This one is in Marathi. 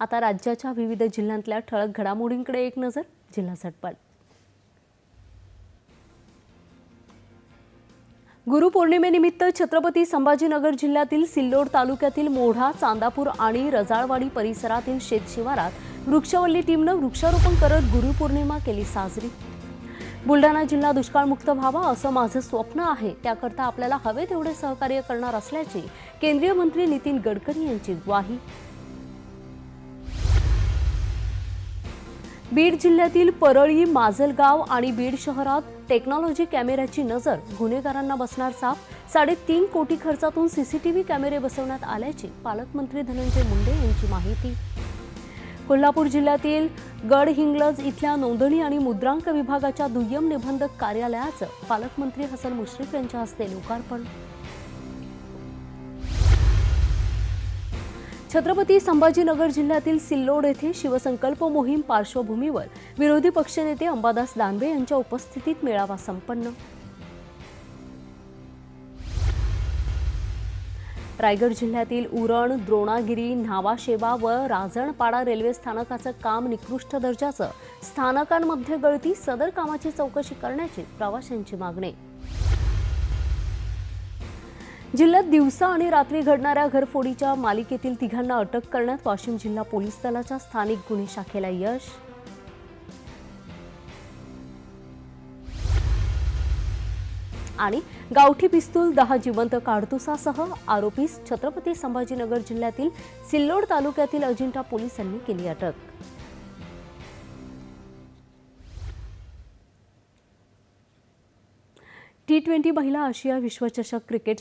आता राज्याच्या विविध जिल्ह्यांतल्या ठळक घडामोडींकडे एक नजर जिल्हा झटपट गुरुपौर्णिमेनिमित्त छत्रपती संभाजीनगर जिल्ह्यातील सिल्लोड तालुक्यातील मोढा चांदापूर आणि रजाळवाडी परिसरातील शेतशिवारात वृक्षवल्ली टीमनं वृक्षारोपण करत गुरुपौर्णिमा केली साजरी. बुलढाणा जिल्हा दुष्काळमुक्त व्हावा असं माझं स्वप्न आहे. त्याकरता आपल्याला हवे तेवढे सहकार्य करणार असल्याची केंद्रीय मंत्री नितीन गडकरी यांची ग्वाही. बीड जिल्ह्यातील परळी माजलगाव आणि बीड शहरात टेक्नॉलॉजी कॅमेऱ्याची नजर गुन्हेगारांना बसणार साफ साडेतीन कोटी खर्चातून सीसीटीव्ही कॅमेरे बसवण्यात आल्याची पालकमंत्री धनंजय मुंडे यांची माहिती. कोल्हापूर जिल्ह्यातील गडहिंग्लज इथल्या नोंदणी आणि मुद्रांक विभागाच्या दुय्यम निबंधक कार्यालयाचं पालकमंत्री हसन मुश्रीफ यांच्या हस्ते लोकार्पण. छत्रपती संभाजीनगर जिल्ह्यातील सिल्लोड येथे शिवसंकल्प मोहीम पार्श्वभूमीवर विरोधी पक्षनेते अंबादास दानवे यांच्या उपस्थितीत मेळावा संपन्न. रायगड जिल्ह्यातील उरण द्रोणागिरी न्हावाशेवा व राजणपाडा रेल्वे स्थानकाचं काम निकृष्ट दर्जाचं स्थानकांमध्ये गळती सदर कामाची चौकशी करण्याची प्रवाशांची मागणी. जिल्ह्यात दिवसा आणि रात्री घडणाऱ्या घरफोडीच्या मालिकेतील तिघांना अटक करण्यात वाशिम जिल्हा पोलीस दलाच्या स्थानिक गुन्हे शाखेला यश. आणि गावठी पिस्तूल दहा जिवंत काडतुसासह आरोपीस छत्रपती संभाजीनगर जिल्ह्यातील सिल्लोड तालुक्यातील अजिंठा पोलिसांनी केली अटक. टी ट्वेंटी महिला आशिया विश्वचषक क्रिकेट